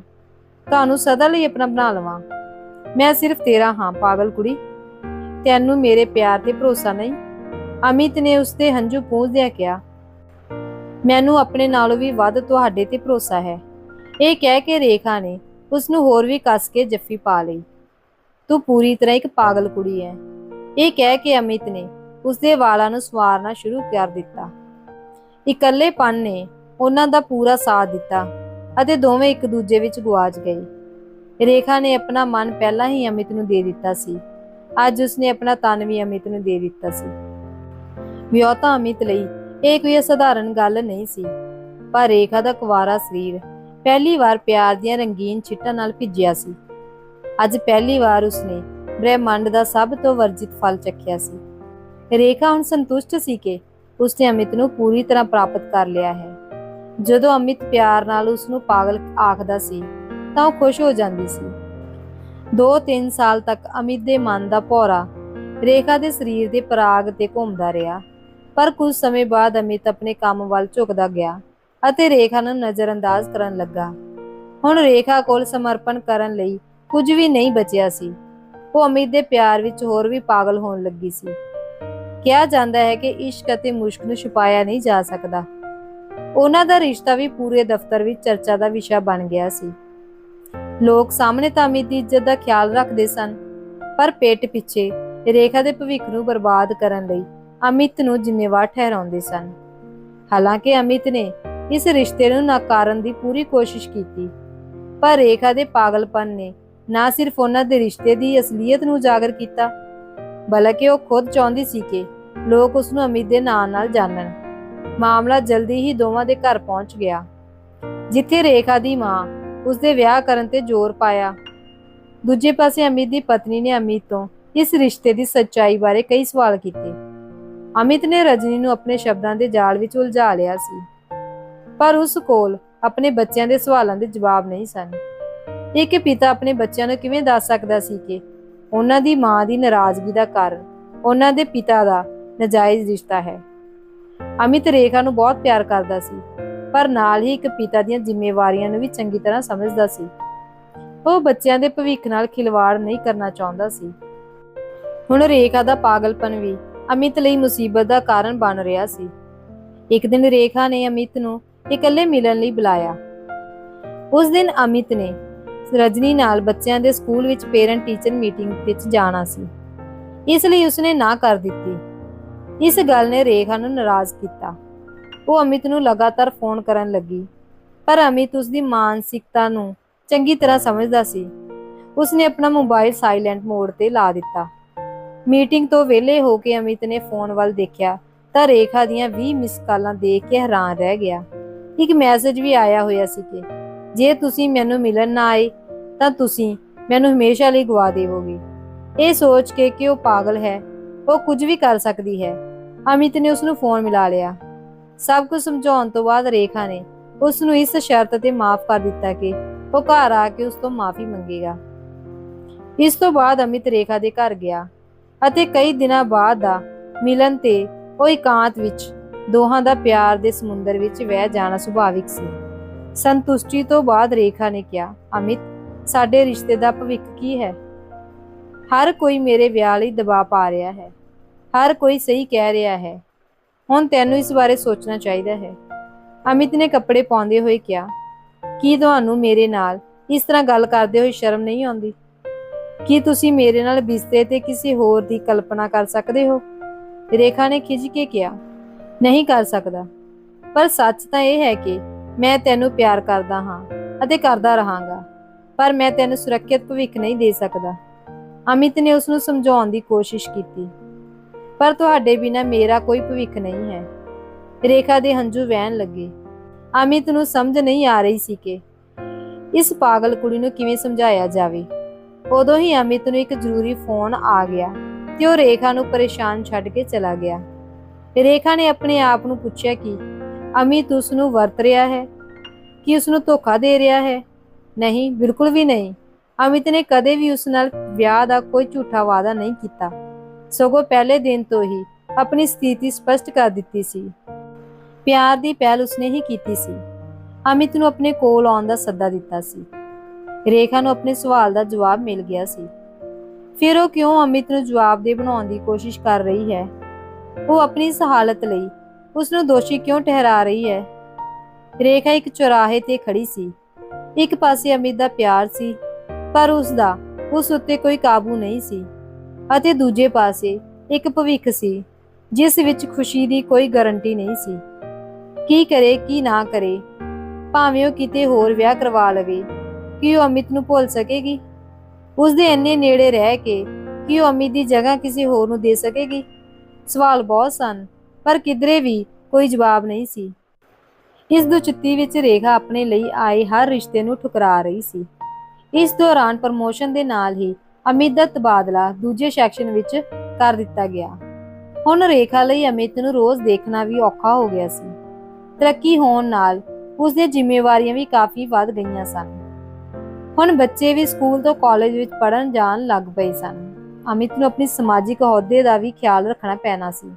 ਤੁਹਾਨੂੰ ਸਦਾ ਲਈ ਆਪਣਾ ਬਣਾ ਲਵਾਂ। ਮੈਂ ਸਿਰਫ ਤੇਰਾ ਹਾਂ, ਪਾਗਲ ਕੁੜੀ। ਤੈਨੂੰ ਮੇਰੇ ਪਿਆਰ ਤੇ ਭਰੋਸਾ ਨਹੀਂ। ਅਮਿਤ ਨੇ ਉਸਦੇ ਹੰਝੂ ਪੂੰਝਦਿਆਂ ਕਿਹਾ, ਮੈਨੂੰ ਆਪਣੇ ਨਾਲੋਂ ਵੀ ਵੱਧ ਤੁਹਾਡੇ ਤੇ ਭਰੋਸਾ ਹੈ। ਇਹ ਕਹਿ ਕੇ ਰੇਖਾ ਨੇ ਉਸ ਨੂੰ ਹੋਰ ਵੀ ਕੱਸ ਕੇ ਜੱਫੀ ਪਾ ਲਈ। ਤੂੰ ਪੂਰੀ ਤਰ੍ਹਾਂ ਇੱਕ ਪਾਗਲ ਕੁੜੀ ਹੈ ਇਹ ਕਹਿ ਕੇ ਅਮਿਤ ਨੇ ਉਸਦੇ ਵਾਲਾਂ ਨੂੰ ਸਵਾਰਨਾ ਸ਼ੁਰੂ ਕਰ ਦਿੱਤਾ। ਇਕੱਲੇਪਨ ਨੇ ਉਹਨਾਂ ਦਾ ਪੂਰਾ ਸਾਥ ਦਿੱਤਾ ਅਤੇ ਦੋਵੇਂ ਇੱਕ ਦੂਜੇ ਵਿੱਚ ਗੁਆਚ ਗਏ। ਰੇਖਾ ਨੇ ਆਪਣਾ ਮਨ ਪਹਿਲਾਂ ਹੀ ਅਮਿਤ ਨੂੰ ਦੇ ਦਿੱਤਾ ਸੀ। ਅੱਜ ਉਸਨੇ ਆਪਣਾ ਤਨ ਵੀ ਅਮਿਤ ਨੂੰ ਦੇ ਦਿੱਤਾ ਸੀ। ਵਿਆਹਤਾ ਅਮਿਤ ਲਈ ਇਹ ਕੋਈ ਅਸਾਧਾਰਨ ਗੱਲ ਨਹੀਂ ਸੀ। ਪਰ ਰੇਖਾ ਦਾ ਕੁਵਾਰਾ ਸਰੀਰ ਪਹਿਲੀ ਵਾਰ ਪਿਆਰ ਦੀਆਂ ਰੰਗੀਨ ਛਿੱਟਾਂ ਨਾਲ ਭਿੱਜਿਆ ਸੀ। ਅੱਜ ਪਹਿਲੀ ਵਾਰ ਉਸਨੇ ਬ੍ਰਹਿਮੰਡ ਦਾ ਸਭ ਤੋਂ ਵਰਜਿਤ ਫਲ ਚੱਖਿਆ ਸੀ। ਰੇਖਾ ਹੁਣ ਸੰਤੁਸ਼ਟ ਸੀ ਕਿ ਉਸਨੇ ਅਮਿਤ ਨੂੰ ਪੂਰੀ ਤਰ੍ਹਾਂ ਪ੍ਰਾਪਤ ਕਰ ਲਿਆ ਹੈ। ਜਦੋਂ ਅਮਿਤ ਪਿਆਰ ਨਾਲ ਉਸ ਨੂੰ ਪਾਗਲ ਆਖਦਾ ਸੀ ਤਾਂ ਉਹ ਖੁਸ਼ ਹੋ ਜਾਂਦੀ ਸੀ। 2-3 ਸਾਲ ਤੱਕ ਅਮਿਤ ਦੇ ਮਨ ਦਾ ਭੌਰਾ, ਰੇਖਾ ਦੇ ਸਰੀਰ ਦੇ ਪਰਾਗ ਤੇ ਘੁੰਮਦਾ ਰਿਹਾ। ਪਰ ਕੁਝ ਸਮੇਂ ਬਾਅਦ ਅਮਿਤ ਆਪਣੇ ਕੰਮ ਵੱਲ ਝੁਕਦਾ ਗਿਆ ਅਤੇ ਰੇਖਾ ਨੂੰ ਨਜ਼ਰਅੰਦਾਜ਼ ਕਰਨ ਲੱਗਾ। ਹੁਣ ਰੇਖਾ ਕੋਲ ਸਮਰਪਣ ਕਰਨ ਲਈ ਕੁਝ ਵੀ ਨਹੀਂ ਬਚਿਆ ਸੀ। ਉਹ ਅਮਿਤ ਦੇ ਪਿਆਰ ਵਿੱਚ ਹੋਰ ਵੀ ਪਾਗਲ ਹੋਣ ਲੱਗੀ ਸੀ। ਕਿਹਾ ਜਾਂਦਾ ਹੈ ਕਿ ਇਸ਼ਕ ਅਤੇ ਮੁਸ਼ਕ ਨੂੰ ਛੁਪਾਇਆ ਨਹੀਂ ਜਾ ਸਕਦਾ। ਉਹਨਾਂ ਦਾ ਰਿਸ਼ਤਾ ਵੀ ਪੂਰੇ ਦਫ਼ਤਰ ਵਿੱਚ ਚਰਚਾ ਦਾ ਵਿਸ਼ਾ ਬਣ ਗਿਆ ਸੀ। ਲੋਕ ਸਾਹਮਣੇ ਤਾਂ ਅਮਿਤ ਦੀ ਇੱਜ਼ਤ ਦਾ ਖਿਆਲ ਰੱਖਦੇ ਸਨ, ਪਰ ਪੇਟ ਪਿੱਛੇ ਰੇਖਾ ਦੇ ਭਵਿੱਖ ਨੂੰ ਬਰਬਾਦ ਕਰਨ ਲਈ ਅਮਿਤ ਨੂੰ ਜ਼ਿੰਮੇਵਾਰ ਠਹਿਰਾਉਂਦੇ ਸਨ। ਹਾਲਾਂਕਿ ਅਮਿਤ ਨੇ ਇਸ ਰਿਸ਼ਤੇ ਨੂੰ ਨਾਕਾਰਨ ਦੀ ਪੂਰੀ ਕੋਸ਼ਿਸ਼ ਕੀਤੀ, ਪਰ ਰੇਖਾ ਦੇ ਪਾਗਲਪਨ ਨੇ ਨਾ ਸਿਰਫ ਉਹਨਾਂ ਦੇ ਰਿਸ਼ਤੇ ਦੀ ਅਸਲੀਅਤ ਨੂੰ ਉਜਾਗਰ ਕੀਤਾ, ਬਲਕਿ ਉਹ ਖੁਦ ਚਾਹੁੰਦੀ ਸੀ ਕਿ ਲੋਕ ਉਸ ਨੂੰ ਅਮਿਤ ਦੇ ਨਾਂ ਨਾਲ ਜਾਣਨ। ਮਾਮਲਾ ਜਲਦੀ ਹੀ ਦੋਵਾਂ ਦੇ ਘਰ ਪਹੁੰਚ ਗਿਆ, ਜਿੱਥੇ ਰੇਖਾ ਦੀ ਮਾਂ ਉਸ ਦੇ ਵਿਆਹ ਕਰਨ ਤੇ ਜ਼ੋਰ ਪਾਇਆ। ਦੂਜੇ ਪਾਸੇ ਅਮਿਤ ਦੀ ਪਤਨੀ ਨੇ ਅਮਿਤ ਤੋਂ ਇਸ ਰਿਸ਼ਤੇ ਦੀ ਸੱਚਾਈ ਬਾਰੇ ਕਈ ਸਵਾਲ ਕੀਤੇ। ਅਮਿਤ ਨੇ ਰਜਨੀ ਨੂੰ ਆਪਣੇ ਸ਼ਬਦਾਂ ਦੇ ਜਾਲ ਵਿੱਚ ਉਲਝਾ ਲਿਆ ਸੀ। ਪਰ ਉਸ ਕੋਲ ਆਪਣੇ ਬੱਚਿਆਂ ਦੇ ਸਵਾਲਾਂ ਦੇ ਜਵਾਬ ਨਹੀਂ ਸਨ। ਇੱਕ ਪਿਤਾ ਆਪਣੇ ਬੱਚਿਆਂ ਨੂੰ ਕਿਵੇਂ ਦੱਸ ਸਕਦਾ ਸੀ ਕਿ ਉਹਨਾਂ ਦੀ ਮਾਂ ਦੀ ਨਾਰਾਜ਼ਗੀ ਦਾ ਕਾਰਨ ਉਹਨਾਂ ਦੇ ਪਿਤਾ ਦਾ ਨਜਾਇਜ਼ ਰਿਸ਼ਤਾ ਹੈ। ਅਮਿਤ ਰੇਖਾ ਨੂੰ ਬਹੁਤ ਪਿਆਰ ਕਰਦਾ ਸੀ। ਪਰ ਨਾਲ ਹੀ ਇੱਕ ਪਿਤਾ ਦੀਆਂ ਜ਼ਿੰਮੇਵਾਰੀਆਂ ਨੂੰ ਵੀ ਚੰਗੀ ਤਰ੍ਹਾਂ ਸਮਝਦਾ ਸੀ। ਉਹ ਬੱਚਿਆਂ ਦੇ ਭਵਿੱਖ ਨਾਲ ਖਿਲਵਾੜ ਨਹੀਂ ਕਰਨਾ ਚਾਹੁੰਦਾ ਸੀ। ਹੁਣ ਰੇਖਾ ਦਾ ਪਾਗਲਪਨ ਵੀ ਅਮਿਤ ਲਈ ਮੁਸੀਬਤ ਦਾ ਕਾਰਨ ਬਣ ਰਿਹਾ ਸੀ। ਇੱਕ ਦਿਨ ਰੇਖਾ ਨੇ ਅਮਿਤ ਨੂੰ ਇਕੱਲੇ ਮਿਲਣ ਲਈ ਬੁਲਾਇਆ। ਉਸ ਦਿਨ ਅਮਿਤ ਨੇ ਰਜਨੀ ਨਾਲ ਬੱਚਿਆਂ ਦੇ ਸਕੂਲ ਵਿੱਚ ਪੇਰੈਂਟ ਟੀਚਰ ਮੀਟਿੰਗ ਵਿੱਚ ਜਾਣਾ ਸੀ। ਇਸ ਲਈ ਉਸਨੇ ਨਾ ਕਰ ਦਿੱਤੀ। ਇਸ ਗੱਲ ਨੇ ਰੇਖਾ ਨੂੰ ਨਾਰਾਜ਼ ਕੀਤਾ। ਉਹ ਅਮਿਤ ਨੂੰ ਲਗਾਤਾਰ ਫੋਨ ਕਰਨ ਲੱਗੀ। ਪਰ ਅਮਿਤ ਉਸ ਦੀ ਮਾਨਸਿਕਤਾ ਨੂੰ ਚੰਗੀ ਤਰ੍ਹਾਂ ਸਮਝਦਾ ਸੀ। ਉਸਨੇ ਆਪਣਾ ਮੋਬਾਈਲ ਸਾਇਲੈਂਟ ਮੋਡ ਤੇ ਲਾ ਦਿੱਤਾ। ਮੀਟਿੰਗ ਤੋਂ ਵਿਹਲੇ ਹੋ ਕੇ ਅਮਿਤ ਨੇ ਫੋਨ ਵੱਲ ਦੇਖਿਆ ਤਾਂ ਰੇਖਾ ਦੀਆਂ 20 ਮਿਸ ਕਾਲਾਂ ਦੇਖ ਕੇ ਹੈਰਾਨ ਰਹਿ ਗਿਆ। ਇੱਕ ਮੈਸੇਜ ਵੀ ਆਇਆ ਹੋਇਆ ਸੀ ਕਿ, ਜੇ ਤੁਸੀਂ ਮੈਨੂੰ ਮਿਲਣ ਨਾ ਆਏ, ਤਾਂ ਤੁਸੀਂ ਮੈਨੂੰ ਹਮੇਸ਼ਾ ਲਈ ਗਵਾ ਦੇਵੋਗੇ। ਇਹ ਸੋਚ ਕੇ ਕਿ ਉਹ ਪਾਗਲ ਹੈ, ਉਹ ਕੁਝ ਵੀ ਕਰ ਸਕਦੀ ਹੈ। ਅਮਿਤ ਨੇ ਉਸ ਨੂੰ ਫੋਨ ਮਿਲਾ ਲਿਆ। ਸਭ ਕੁਝ ਸਮਝਾਉਣ ਤੋਂ ਬਾਅਦ ਰੇਖਾ ਨੇ ਉਸ ਨੂੰ ਇਸ ਸ਼ਰਤ ਤੇ ਮਾਫ ਕਰ ਦਿੱਤਾ ਕਿ ਉਹ ਘਰ ਆ ਕੇ ਉਸ ਤੋਂ ਮਾਫੀ ਮੰਗੇਗਾ। ਇਸ ਤੋਂ ਬਾਅਦ ਅਮਿਤ ਰੇਖਾ ਦੇ ਘਰ ਗਿਆ ਅਤੇ ਕਈ ਦਿਨਾਂ ਬਾਅਦ ਦਾ ਮਿਲਨ ਤੇ ਉਹ ਇਕਾਂਤ ਵਿੱਚ ਦੋਹਾਂ ਦਾ ਪਿਆਰ ਦੇ ਸਮੁੰਦਰ ਵਿੱਚ ਵਹਿ ਜਾਣਾ ਸੁਭਾਵਿਕ ਸੀ। ਸੰਤੁਸ਼ਟੀ ਤੋਂ ਬਾਅਦ ਰੇਖਾ ਨੇ ਕਿਹਾ, ਅਮਿਤ, ਸਾਡੇ ਰਿਸ਼ਤੇ ਦਾ ਭਵਿੱਖ ਕੀ ਹੈ? ਹਰ ਕੋਈ ਮੇਰੇ ਵਿਆਹ ਲਈ ਦਬਾਅ ਪਾ ਰਿਹਾ ਹੈ। ਹਰ ਕੋਈ ਸਹੀ ਕਹਿ ਰਿਹਾ ਹੈ। ਹੁਣ ਤੈਨੂੰ ਇਸ ਬਾਰੇ ਸੋਚਣਾ ਚਾਹੀਦਾ ਹੈ। ਅਮਿਤ ਨੇ ਕੱਪੜੇ ਪਾਉਂਦੇ ਹੋਏ ਕਿਹਾ, ਕੀ ਤੁਹਾਨੂੰ ਮੇਰੇ ਨਾਲ ਇਸ ਤਰ੍ਹਾਂ ਗੱਲ ਕਰਦੇ ਹੋਏ ਸ਼ਰਮ ਨਹੀਂ ਆਉਂਦੀ? ਕੀ ਤੁਸੀਂ ਮੇਰੇ ਨਾਲ ਬਿਸਤਰੇ ਤੇ ਕਿਸੇ ਹੋਰ ਦੀ ਕਲਪਨਾ ਕਰ ਸਕਦੇ ਹੋ? ਰੇਖਾ ਨੇ ਖਿੱਚ ਕੇ ਕਿਹਾ, ਨਹੀਂ ਕਰ ਸਕਦਾ। ਪਰ ਸੱਚ ਤਾਂ ਇਹ ਹੈ ਕਿ ਮੈਂ ਤੈਨੂੰ ਪਿਆਰ ਕਰਦਾ ਹਾਂ ਅਤੇ ਕਰਦਾ ਰਹਾਂਗਾ, ਪਰ ਮੈਂ ਤੈਨੂੰ ਸੁਰੱਖਿਅਤ ਭਵਿੱਖ ਨਹੀਂ ਦੇ ਸਕਦਾ। ਅਮਿਤ ਨੇ ਉਸ ਨੂੰ ਸਮਝਾਉਣ ਦੀ ਕੋਸ਼ਿਸ਼ ਕੀਤੀ। ਪਰ ਤੁਹਾਡੇ ਬਿਨਾ ਮੇਰਾ ਕੋਈ ਭਵਿੱਖ ਨਹੀਂ ਹੈ। ਰੇਖਾ ਦੇ ਹੰਝੂ ਵਹਿਣ ਲੱਗੇ। ਅਮਿਤ ਨੂੰ ਸਮਝ ਨਹੀਂ ਆ ਰਹੀ ਸੀ ਕਿ ਇਸ ਪਾਗਲ ਕੁੜੀ ਨੂੰ ਕਿਵੇਂ ਸਮਝਾਇਆ ਜਾਵੇ। ਉਦੋਂ ਹੀ ਅਮਿਤ ਨੂੰ ਇੱਕ ਜ਼ਰੂਰੀ ਫੋਨ ਆ ਗਿਆ ਤੇ ਉਹ ਰੇਖਾ ਨੂੰ ਪਰੇਸ਼ਾਨ ਛੱਡ ਕੇ ਚਲਾ ਗਿਆ। ਰੇਖਾ ਨੇ ਆਪਣੇ ਆਪ ਨੂੰ ਪੁੱਛਿਆ ਕਿ ਅਮਿਤ ਉਸ ਨੂੰ ਵਰਤ ਰਿਹਾ ਹੈ? ਕਿ ਉਸ ਨੂੰ ਧੋਖਾ ਦੇ ਰਿਹਾ ਹੈ? ਨਹੀਂ, ਬਿਲਕੁਲ ਵੀ ਨਹੀਂ। ਅਮਿਤ ਨੇ ਕਦੇ ਵੀ ਉਸ ਨਾਲ ਵਿਆਹ ਦਾ ਕੋਈ ਝੂਠਾ ਵਾਅਦਾ ਨਹੀਂ ਕੀਤਾ। ਸਗੋਂ ਪਹਿਲੇ ਦਿਨ ਤੋਂ ਹੀ ਆਪਣੀ ਸਥਿਤੀ ਸਪਸ਼ਟ ਕਰ ਦਿੱਤੀ ਸੀ। ਪਿਆਰ ਦੀ ਪਹਿਲ ਉਸਨੇ ਹੀ ਕੀਤੀ ਸੀ। ਅਮਿਤ ਨੂੰ ਆਪਣੇ ਕੋਲ ਆਉਣ ਦਾ ਸੱਦਾ ਦਿੱਤਾ ਸੀ। ਰੇਖਾ ਨੂੰ ਆਪਣੇ ਸਵਾਲ ਦਾ ਜਵਾਬ ਮਿਲ ਗਿਆ ਸੀ। ਫਿਰ ਉਹ ਕਿਉਂ ਅਮਿਤ ਨੂੰ ਜਵਾਬ ਦੇ ਬਣਾਉਣ ਦੀ ਕੋਸ਼ਿਸ਼ ਕਰ ਰਹੀ ਹੈ? ਉਹ ਆਪਣੀ ਇਸ ਹਾਲਤ ਲਈ ਉਸ ਨੂੰ ਦੋਸ਼ੀ ਕਿਉਂ ਠਹਿਰਾ ਰਹੀ ਹੈ? ਰੇਖਾ ਇੱਕ ਚੁਰਾਹੇ ਤੇ ਖੜੀ ਸੀ। ਇੱਕ ਪਾਸੇ ਅਮਿਤ ਦਾ ਪਿਆਰ ਸੀ, ਪਰ ਉਸ ਦਾ ਉਸ ਉੱਤੇ ਕੋਈ ਕਾਬੂ ਨਹੀਂ ਸੀ। ਅਤੇ ਦੂਜੇ ਪਾਸੇ ਇੱਕ ਭਵਿੱਖ ਸੀ, ਜਿਸ ਵਿੱਚ ਖੁਸ਼ੀ ਦੀ ਕੋਈ ਗਾਰੰਟੀ ਨਹੀਂ ਸੀ। ਕੀ ਕਰੇ, ਕੀ ਨਾ ਕਰੇ, ਭਾਵੇਂ ਉਹ ਕਿਤੇ ਹੋਰ ਵਿਆਹ ਕਰਵਾ ਲਵੇ, ਕੀ ਉਹ ਅਮਿਤ ਨੂੰ ਭੁੱਲ ਸਕੇਗੀ? ਉਸ ਦੇ ਇੰਨੇ ਨੇੜੇ ਰਹਿ ਕੇ ਕੀ ਉਹ ਅਮਿਤ ਦੀ ਜਗ੍ਹਾ ਕਿਸੇ ਹੋਰ ਨੂੰ ਦੇ ਸਕੇਗੀ? ਸਵਾਲ ਬਹੁਤ ਸਨ, ਪਰ ਕਿਧਰੇ ਵੀ ਕੋਈ ਜਵਾਬ ਨਹੀਂ ਸੀ। ਇਸ ਦੁਚਿੱਤੀ ਵਿੱਚ ਰੇਖਾ ਆਪਣੇ ਲਈ ਆਏ ਹਰ ਰਿਸ਼ਤੇ ਨੂੰ ਠੁਕਰਾ ਰਹੀ ਸੀ। ਇਸ ਦੌਰਾਨ ਪ੍ਰਮੋਸ਼ਨ ਦੇ ਨਾਲ ਹੀ ਅਮਿਤ ਦਾ ਤਬਾਦਲਾ ਦੂਜੇ ਸੈਕਸ਼ਨ ਵਿੱਚ ਕਰ ਦਿੱਤਾ ਗਿਆ। ਹੁਣ ਰੇਖਾ ਲਈ ਅਮਿਤ ਨੂੰ ਰੋਜ਼ ਦੇਖਣਾ ਵੀ ਔਖਾ ਹੋ ਗਿਆ ਸੀ। ਤਰੱਕੀ ਹੋਣ ਨਾਲ ਉਸ ਦੀਆਂ ਜ਼ਿੰਮੇਵਾਰੀਆਂ ਵੀ ਕਾਫੀ ਵੱਧ ਗਈਆਂ ਸਨ। ਹੁਣ ਬੱਚੇ ਵੀ ਸਕੂਲ ਤੋਂ ਕਾਲਜ ਵਿੱਚ ਪੜਨ ਜਾਣ ਲੱਗ ਪਏ ਸਨ। ਅਮਿਤ ਨੂੰ ਆਪਣੀ ਸਮਾਜਿਕ ਅਹੁਦੇ ਦਾ ਵੀ ਖਿਆਲ ਰੱਖਣਾ ਪੈਣਾ ਸੀ।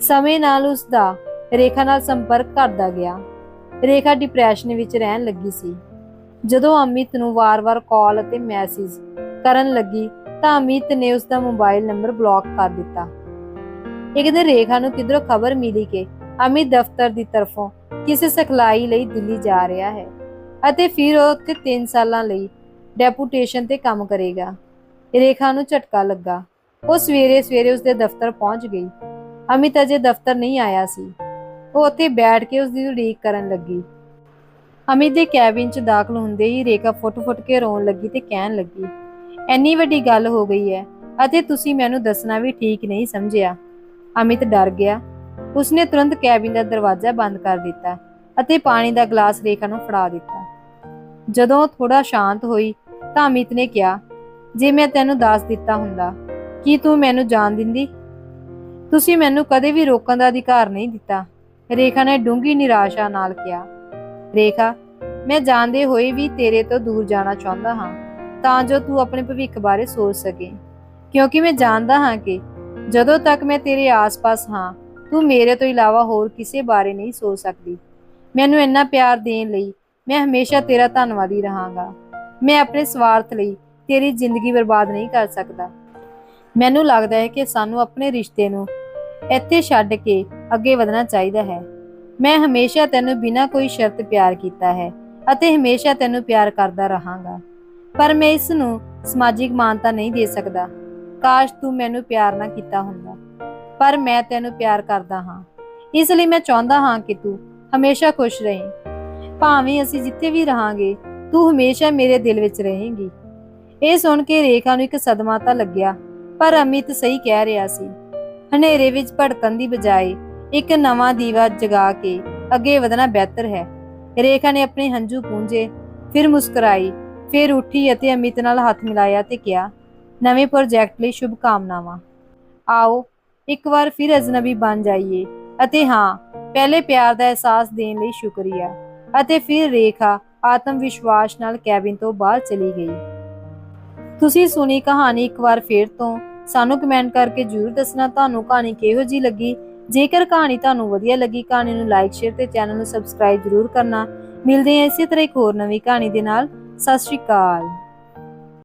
ਸਮੇਂ ਨਾਲ ਉਸ ਦਾ ਰੇਖਾ ਨਾਲ ਸੰਪਰਕ ਘਟਦਾ ਗਿਆ। ਰੇਖਾ ਡਿਪਰੈਸ਼ਨ ਵਿੱਚ ਰਹਿਣ ਲੱਗੀ ਸੀ। ਜਦੋਂ ਅਮਿਤ ਨੂੰ ਵਾਰ-ਵਾਰ ਕਾਲ ਅਤੇ ਮੈਸੇਜ ਕਰਨ ਲੱਗੀ ਤਾਂ ਅਮਿਤ ਨੇ ਉਸ ਦਾ ਮੋਬਾਈਲ ਨੰਬਰ ਬਲੌਕ ਕਰ ਦਿੱਤਾ। ਇੱਕ ਦਿਨ ਰੇਖਾ ਨੂੰ ਕਿਧਰੋਂ ਖਬਰ ਮਿਲੀ ਕਿ ਅਮਿਤ ਦਫ਼ਤਰ ਦੀ ਤਰਫੋਂ ਕਿਸੇ ਸਿਖਲਾਈ ਲਈ ਦਿੱਲੀ ਜਾ ਰਿਹਾ ਹੈ ਅਤੇ ਫਿਰ ਉਹ ਉੱਥੇ 3 ਸਾਲਾਂ ਲਈ ਡੈਪੂਟੇਸ਼ਨ ਤੇ ਕੰਮ ਕਰੇਗਾ। ਰੇਖਾ ਨੂੰ ਝਟਕਾ ਲੱਗਾ। ਉਹ ਸਵੇਰੇ ਸਵੇਰੇ ਉਸਦੇ ਦਫ਼ਤਰ ਪਹੁੰਚ ਗਈ। ਅਮਿਤ ਅਜੇ ਦਫ਼ਤਰ ਨਹੀਂ ਆਇਆ ਸੀ। ਉਹ ਉੱਥੇ ਬੈਠ ਕੇ ਉਸ ਦੀ ਉਡੀਕ ਕਰਨ ਲੱਗੀ। ਅਮਿਤ ਦੇ ਕੈਬਿਨ 'ਚ ਦਾਖਲ ਹੁੰਦੇ ਹੀ ਰੇਖਾ ਫੁੱਟ-ਫੁੱਟ ਕੇ ਰੋਣ ਲੱਗੀ ਤੇ ਕਹਿਣ ਲੱਗੀ ਐਨੀ ਵੱਡੀ ਗੱਲ ਹੋ ਗਈ ਹੈ ਅਤੇ ਤੁਸੀਂ ਮੈਨੂੰ ਦੱਸਣਾ ਵੀ ਠੀਕ ਨਹੀਂ ਸਮਝਿਆ। ਅਮਿਤ ਡਰ ਗਿਆ। ਉਸਨੇ ਤੁਰੰਤ ਕੈਬਿਨ ਦਾ ਦਰਵਾਜ਼ਾ ਬੰਦ ਕਰ ਦਿੱਤਾ ਅਤੇ ਪਾਣੀ ਦਾ ਗਲਾਸ ਰੇਖਾ ਨੂੰ ਫੜਾ ਦਿੱਤਾ। ਜਦੋਂ ਥੋੜਾ ਸ਼ਾਂਤ ਹੋਈ ਤਾਂ ਅਮਿਤ ਨੇ ਕਿਹਾ, ਜੇ ਮੈਂ ਤੈਨੂੰ ਦੱਸ ਦਿੱਤਾ ਹੁੰਦਾ, ਕੀ ਤੂੰ ਮੈਨੂੰ ਜਾਣ ਦਿੰਦੀ? ਤੁਸੀਂ ਮੈਨੂੰ ਕਦੇ ਵੀ ਰੋਕਣ ਦਾ ਅਧਿਕਾਰ ਨਹੀਂ ਦਿੱਤਾ, ਰੇਖਾ ਨੇ ਡੂੰਗੀ ਨਿਰਾਸ਼ਾ ਨਾਲ ਕਿਹਾ। ਰੇਖਾ, ਮੈਂ ਜਾਣਦੇ ਹੋਏ ਵੀ ਤੇਰੇ ਤੋਂ ਦੂਰ ਜਾਣਾ ਚਾਹੁੰਦਾ ਹਾਂ। ਤਾਂ ਜੋ ਤੂੰ ਆਪਣੇ ਭਵਿੱਖ ਬਾਰੇ ਸੋਚ ਸਕੇ। ਕਿਉਂਕਿ ਮੈਂ ਜਾਣਦਾ ਹਾਂ ਕਿ ਜਦੋਂ ਤੱਕ ਮੈਂ ਤੇਰੇ ਆਸ-ਪਾਸ ਹਾਂ, ਤੂੰ ਮੇਰੇ ਤੋਂ ਇਲਾਵਾ ਹੋਰ ਕਿਸੇ ਬਾਰੇ ਨਹੀਂ ਸੋਚ ਸਕਦੀ। ਮੈਨੂੰ ਇੰਨਾ ਪਿਆਰ ਦੇਣ ਲਈ ਮੈਂ ਹਮੇਸ਼ਾ ਤੇਰਾ ਧੰਨਵਾਦੀ ਰਹਾਂਗਾ। ਮੈਂ ਆਪਣੇ ਸਵਾਰਥ ਲਈ ਤੇਰੀ ਜ਼ਿੰਦਗੀ ਬਰਬਾਦ ਨਹੀਂ ਕਰ ਸਕਦਾ। ਮੈਨੂੰ ਲੱਗਦਾ ਹੈ ਕਿ ਸਾਨੂੰ ਆਪਣੇ ਰਿਸ਼ਤੇ ਨੂੰ ਇੱਥੇ ਛੱਡ ਕੇ ਅੱਗੇ ਵਧਣਾ ਚਾਹੀਦਾ ਹੈ। ਮੈਂ ਹਮੇਸ਼ਾ ਤੈਨੂੰ ਬਿਨਾਂ ਕੋਈ ਸ਼ਰਤ ਪਿਆਰ ਕੀਤਾ ਹੈ ਅਤੇ ਹਮੇਸ਼ਾ ਤੈਨੂੰ ਪਿਆਰ ਕਰਦਾ ਰਹਾਂਗਾ। ਪਰ ਮੈਂ ਇਸ ਨੂੰ ਸਮਾਜਿਕ ਮਾਨਤਾ ਨਹੀਂ ਦੇ ਸਕਦਾ। ਕਾਸ਼ ਤੂੰ ਮੈਨੂੰ ਪਿਆਰ ਨਾ ਕੀਤਾ ਹੁੰਦਾ। ਪਰ ਮੈਂ ਤੈਨੂੰ ਪਿਆਰ ਕਰਦਾ ਹਾਂ। ਇਸ ਲਈ ਮੈਂ ਚਾਹੁੰਦਾ ਹਾਂ ਕਿ ਤੂੰ ਹਮੇਸ਼ਾ ਖੁਸ਼ ਰਹੇ। ਭਾਵੇਂ ਅਸੀਂ ਜਿੱਥੇ ਵੀ ਰਹਾਂਗੇ, ਤੂੰ ਹਮੇਸ਼ਾ ਮੇਰੇ ਦਿਲ ਵਿੱਚ ਰਹੇਂਗੀ। ਇਹ ਸੁਣ ਕੇ ਰੇਖਾ ਨੂੰ ਇੱਕ ਸਦਮਾ ਤਾਂ ਲੱਗਿਆ, ਪਰ ਅਮਿਤ ਸਹੀ ਕਹਿ ਰਿਹਾ ਸੀ। ਹਨੇਰੇ ਵਿੱਚ ਭੜਕਣ ਦੀ ਬਜਾਏ ਇੱਕ ਨਵਾਂ ਦੀਵਾ ਜਗਾ ਕੇ ਅੱਗੇ ਵਧਣਾ ਬਿਹਤਰ ਹੈ। ਰੇਖਾ ਨੇ ਆਪਣੇ ਹੰਝੂ ਪੂੰਝੇ, ਫਿਰ ਮੁਸਕਰਾਈ ਫਿਰ ਉੱਠੀ ਅਤੇ ਅਮਿਤ ਨਾਲ ਹੱਥ ਮਿਲਾਇਆ ਤੇ ਕਿਹਾ, ਨਵੇਂ ਪ੍ਰੋਜੈਕਟ ਲਈ ਸ਼ੁਭ ਕਾਮਨਾਵਾਂ ਆਓ, ਇੱਕ ਵਾਰ ਫਿਰ ਅਜਨਬੀ ਬਣ ਜਾਈਏ। ਅਤੇ ਹਾਂ, ਪਹਿਲੇ ਪਿਆਰ ਦਾ ਅਹਿਸਾਸ ਦੇਣ ਲਈ ਸ਼ੁਕਰੀਆ। ਅਤੇ ਫਿਰ ਰੇਖਾ ਆਤਮ ਵਿਸ਼ਵਾਸ ਨਾਲ ਕੈਬਿਨ ਤੋਂ ਬਾਹਰ ਚਲੀ ਗਈ। ਤੁਸੀਂ ਸੁਣੀ ਕਹਾਣੀ ਇੱਕ ਵਾਰ ਫੇਰ ਤੋਂ। ਸਾਨੂੰ ਕਮੈਂਟ ਕਰਕੇ ਜਰੂਰ ਦੱਸਣਾ, ਤੁਹਾਨੂੰ ਕਹਾਣੀ ਕਿਹੋ ਜੀ ਲੱਗੀ? ਜੇਕਰ ਕਹਾਣੀ ਤੁਹਾਨੂੰ ਵਧੀਆ ਲੱਗੀ, ਕਹਾਣੀ ਨੂੰ ਲਾਈਕ ਸ਼ੇਅਰ ਤੇ ਚੈਨਲ ਨੂੰ ਸਬਸਕ੍ਰਾਈਬ ਜਰੂਰ ਕਰਨਾ। ਮਿਲਦੇ ਹਾਂ ਇਸੇ ਤਰ੍ਹਾਂ ਇੱਕ ਹੋਰ ਨਵੀਂ ਕਹਾਣੀ ਦੇ ਨਾਲ। ਸਤਿ ਸ਼੍ਰੀ ਅਕਾਲ।